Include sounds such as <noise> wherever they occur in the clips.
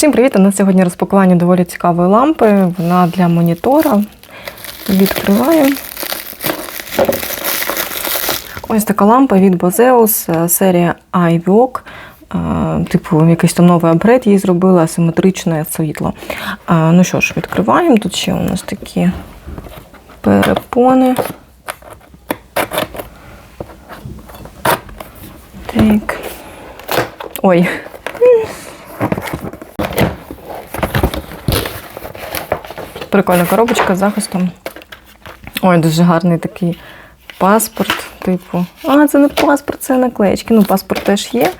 Всім привіт! У нас сьогодні розпакування доволі цікавої лампи. Вона для монітора. Відкриваю. Ось така лампа від Boseus, е, серія iVoc. Е, Типу, якийсь там новий апгрейд її зробили, асиметричне світло. Е, Ну що ж, відкриваємо. Тут ще у нас такі перепони. Так. Ой. Прикольна коробочка з захистом. Ой, дуже гарний такий паспорт, типу. А, це не паспорт, це наклеєчки. Ну, паспорт теж є.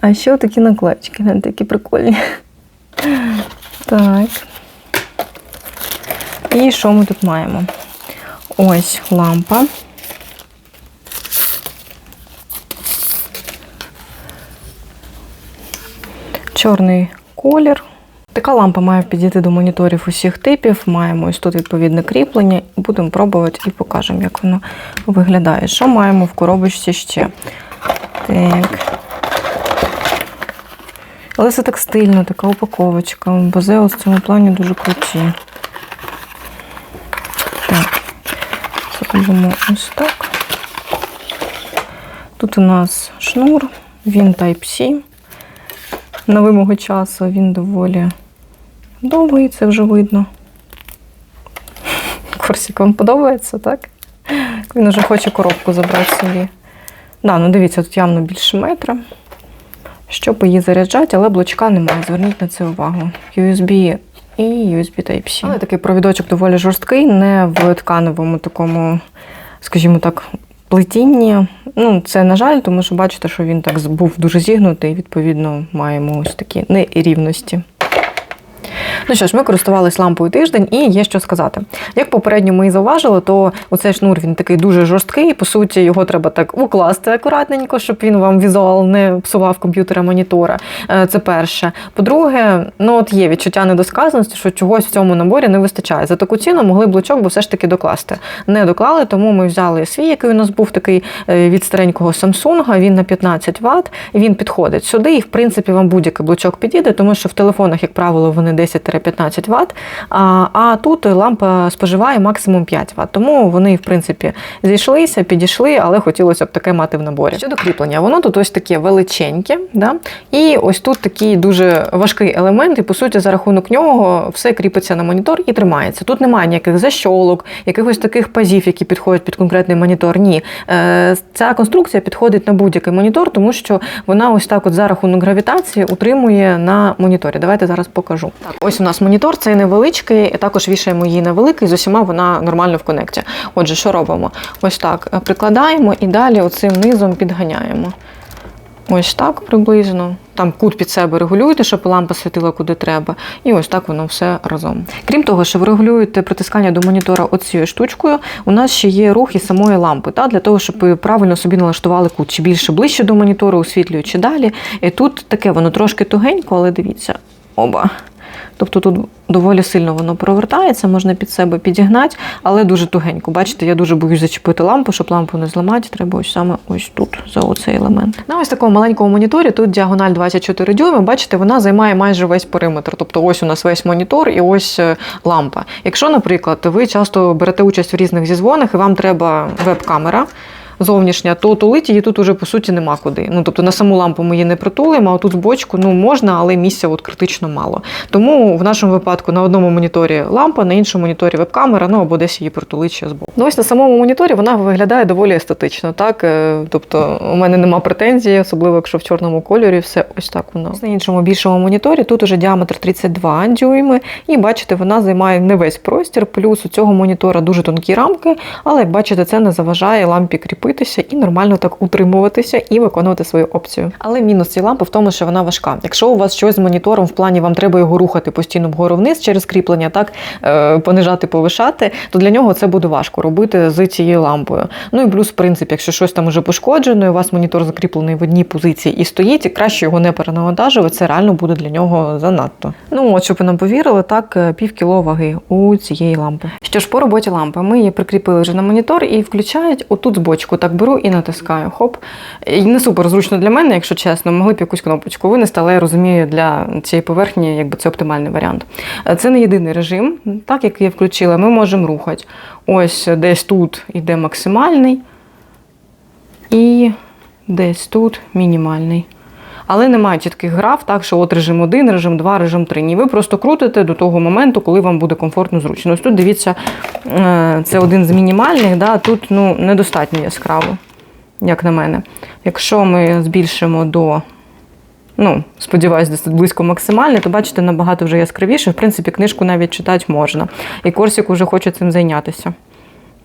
А ще такі наклеєчки, вони такі прикольні. Так. І що ми тут маємо? Ось лампа. Чорний колір. Така лампа має підійти до моніторів усіх типів. Маємо ось тут відповідне кріплення. Будемо пробувати і покажемо, як воно виглядає. Що маємо в коробочці ще? Так. Але це так стильно, така упаковочка. Бозео в цьому плані дуже круті. Так, зробимо ось так. Тут у нас шнур, він Type-C. На вимогу часу він доволі довгий, це вже видно. Корсик вам подобається, так? Він вже хоче коробку забрати собі. Да, ну дивіться, тут явно більше метра. Щоб її заряджати, але блочка немає. Зверніть на це увагу. USB і USB Type-C. Але такий провідочок доволі жорсткий, не в тканевому такому, скажімо так, плетінні. Ну, це, на жаль, тому що бачите, що він так був дуже зігнутий, відповідно, маємо ось такі нерівності. Ну що ж, ми користувалися лампою тиждень і є що сказати. Як попередньо ми і зауважили, то оцей шнур він такий дуже жорсткий. По суті, його треба так укласти акуратненько, щоб він вам візуал не псував комп'ютера монітора. Е, Це перше. По-друге, ну от є відчуття недосказаності, що чогось в цьому наборі не вистачає. За таку ціну могли блочок, бо все ж таки докласти. Не доклали, тому ми взяли свій, який у нас був такий е, від старенького Samsung. Він на 15 Вт. Він підходить сюди, і в принципі вам будь-який блочок підійде, тому що в телефонах, як правило, вони 10-15 Вт. А, а тут лампа споживає максимум 5 Вт. Тому вони, в принципі, зійшлися, підійшли, але хотілося б таке мати в наборі. Щодо кріплення, воно тут ось таке величеньке, да? і ось тут такий дуже важкий елемент, і по суті, за рахунок нього все кріпиться на монітор і тримається. Тут немає ніяких защолок, якихось таких пазів, які підходять під конкретний монітор. Ні, Е, ця конструкція підходить на будь-який монітор, тому що вона ось так, от за рахунок гравітації, утримує на моніторі. Давайте зараз покажу. Так, ось у нас монітор, цей невеличкий, також вішаємо її на великий, з усіма вона нормально в конекті. Отже, що робимо? Ось так е, прикладаємо і далі оцим низом підганяємо. Ось так приблизно. Там кут під себе регулюєте, щоб лампа світила куди треба. І ось так воно все разом. Крім того, що ви регулюєте притискання до монітора оцією штучкою, у нас ще є рух і самої лампи, та, для того, щоб ви правильно собі налаштували кут, чи більше ближче до монітору, освітлює, чи далі. І тут таке воно трошки тугенько, але дивіться, оба. Тобто тут доволі сильно воно провертається, можна під себе підігнати, але дуже тугенько. Бачите, я дуже боюсь зачепити лампу, щоб лампу не зламати, треба ось саме ось тут, за оцей елемент. На ось такому маленькому моніторі тут діагональ 24 дюйми. Бачите, вона займає майже весь периметр. Тобто ось у нас весь монітор і ось е, лампа. Якщо, наприклад, ви часто берете участь в різних зізвонах і вам треба веб-камера. Зовнішня, то тулить її тут уже по суті нема куди. Ну тобто на саму лампу ми її не притулимо, а тут з бочку ну можна, але місця от критично мало. Тому в нашому випадку на одному моніторі лампа, на іншому моніторі веб-камера, ну або десь її притулить ще збоку. Ну ось на самому моніторі вона виглядає доволі естетично. Так, Е, тобто у мене нема претензій, особливо якщо в чорному кольорі, все ось так воно. На іншому більшому моніторі тут уже діаметр 32 дюйми, і бачите, вона займає не весь простір. Плюс у цього монітора дуже тонкі рамки, але як бачите, це не заважає лампі кріпитися і нормально так утримуватися і виконувати свою опцію. Але мінус цієї лампи в тому, що вона важка. Якщо у вас щось з монітором в плані вам треба його рухати постійно вгору вниз через кріплення, так е, понижати, повишати, то для нього це буде важко робити з цією лампою. Ну і плюс, в принципі, якщо щось там уже пошкоджено, і у вас монітор закріплений в одній позиції і стоїть, і краще його не перенавантажувати, це реально буде для нього занадто. Ну от щоб ви нам повірили, так е, пів кіло ваги у цієї лампи. Що ж по роботі лампи, ми її прикріпили вже на монітор і включають отут з бочку. Так беру і натискаю. Хоп. І не супер зручно для мене, якщо чесно. Могли б якусь кнопочку винести, але я розумію, для цієї поверхні якби це оптимальний варіант. Е, Це не єдиний режим, так як я включила, ми можемо рухати. Ось десь тут йде максимальний, і десь тут мінімальний. Але немає чітких граф, так що от режим 1, режим 2, режим 3. Ні, ви просто крутите до того моменту, коли вам буде комфортно зручно. Ось тут дивіться, е, це один з мінімальних, да, тут ну, недостатньо яскраво, як на мене. Якщо ми збільшимо до, ну, сподіваюсь, десь близько максимальне, то бачите, набагато вже яскравіше. В принципі, книжку навіть читати можна. І Корсік вже хоче цим зайнятися.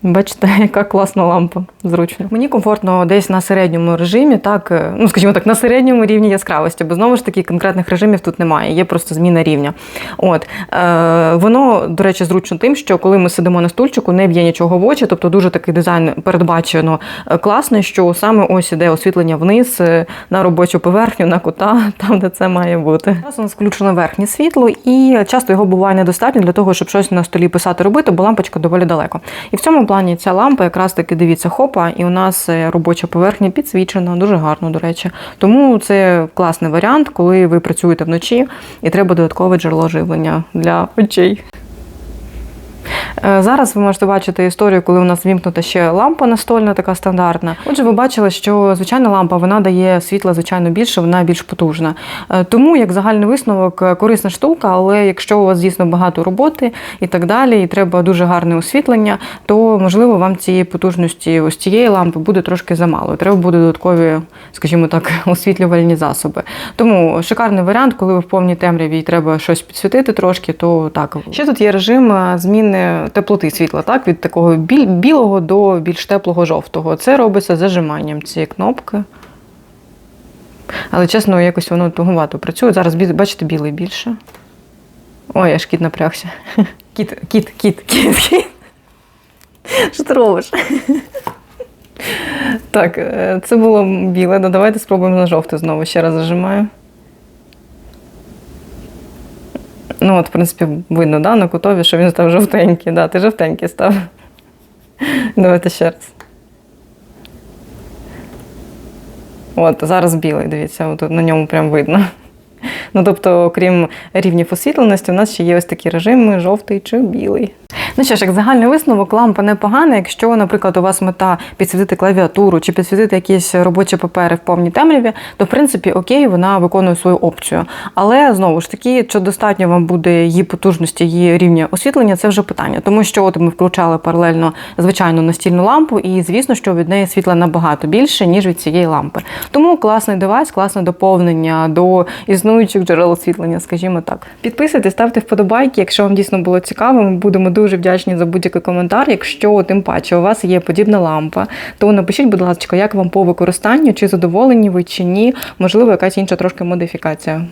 Бачите, <laughs> яка класна лампа, зручно. Мені комфортно десь на середньому режимі, так, е, ну скажімо так, на середньому рівні яскравості, бо знову ж таки конкретних режимів тут немає, є просто зміна рівня. От е, воно, до речі, зручно тим, що коли ми сидимо на стульчику, не б'є нічого в очі, тобто дуже такий дизайн передбачено е, класний, що саме ось іде освітлення вниз е, на робочу поверхню, на кута, <laughs> там де це має бути. Зараз у нас включено верхнє світло, і часто його буває недостатньо для того, щоб щось на столі писати робити, бо лампочка доволі далеко. І в цьому плані ця лампа якраз таки дивіться хопа, і у нас е, робоча поверхня підсвічена, дуже гарно, до речі. Тому це класний варіант, коли ви працюєте вночі і треба додаткове джерело живлення для очей. Е, Зараз ви можете бачити історію, коли у нас вімкнута ще лампа настольна, така стандартна. Отже, ви бачили, що звичайна лампа вона дає світла, звичайно, більше, вона більш потужна. Е, Тому, як загальний висновок, е, корисна штука, але якщо у вас дійсно багато роботи і так далі, і треба дуже гарне освітлення, то можливо вам цієї потужності ось цієї лампи буде трошки замало. Треба буде додаткові, скажімо так, <laughs> освітлювальні засоби. Тому шикарний варіант, коли ви в повній темряві і треба щось підсвітити трошки, то так. Ще тут є режим зміни теплоти світла, так, від такого білого до більш теплого жовтого. Це робиться зажиманням цієї кнопки. Але чесно, якось воно тугувато працює. Зараз бачите, білий більше. Ой, аж кіт напрягся. <laughs> Кіт, кіт, кіт, кіт, кіт. Що ти робиш? Так, е, це було біле. Ну, давайте спробуємо на жовте знову. Ще раз зажимаю. Ну, от, в принципі, видно, да, на кутові, що він став жовтенький. Да, ти жовтенький став. Давайте ще раз. От, зараз білий, дивіться, от на ньому прям видно. Ну, тобто, окрім рівнів освітленості, у нас ще є ось такі режими жовтий чи білий. Ну що ж, як загальний висновок, лампа непогана. Якщо, наприклад, у вас мета підсвітити клавіатуру чи підсвітити якісь робочі папери в повній темряві, то в принципі окей, вона виконує свою опцію. Але знову ж таки, чи достатньо вам буде її потужності, її рівня освітлення, це вже питання. Тому що от ми включали паралельно звичайну настільну лампу, і звісно, що від неї світла набагато більше, ніж від цієї лампи. Тому класний девайс, класне доповнення до існуючих джерел освітлення, скажімо так. Підписуйтесь, ставте вподобайки, якщо вам дійсно було цікаво. Ми будемо дуже вдячні за будь-який коментар. Якщо тим паче у вас є подібна лампа, то напишіть, будь ласка, як вам по використанню, чи задоволені ви чи ні, можливо, якась інша трошки модифікація.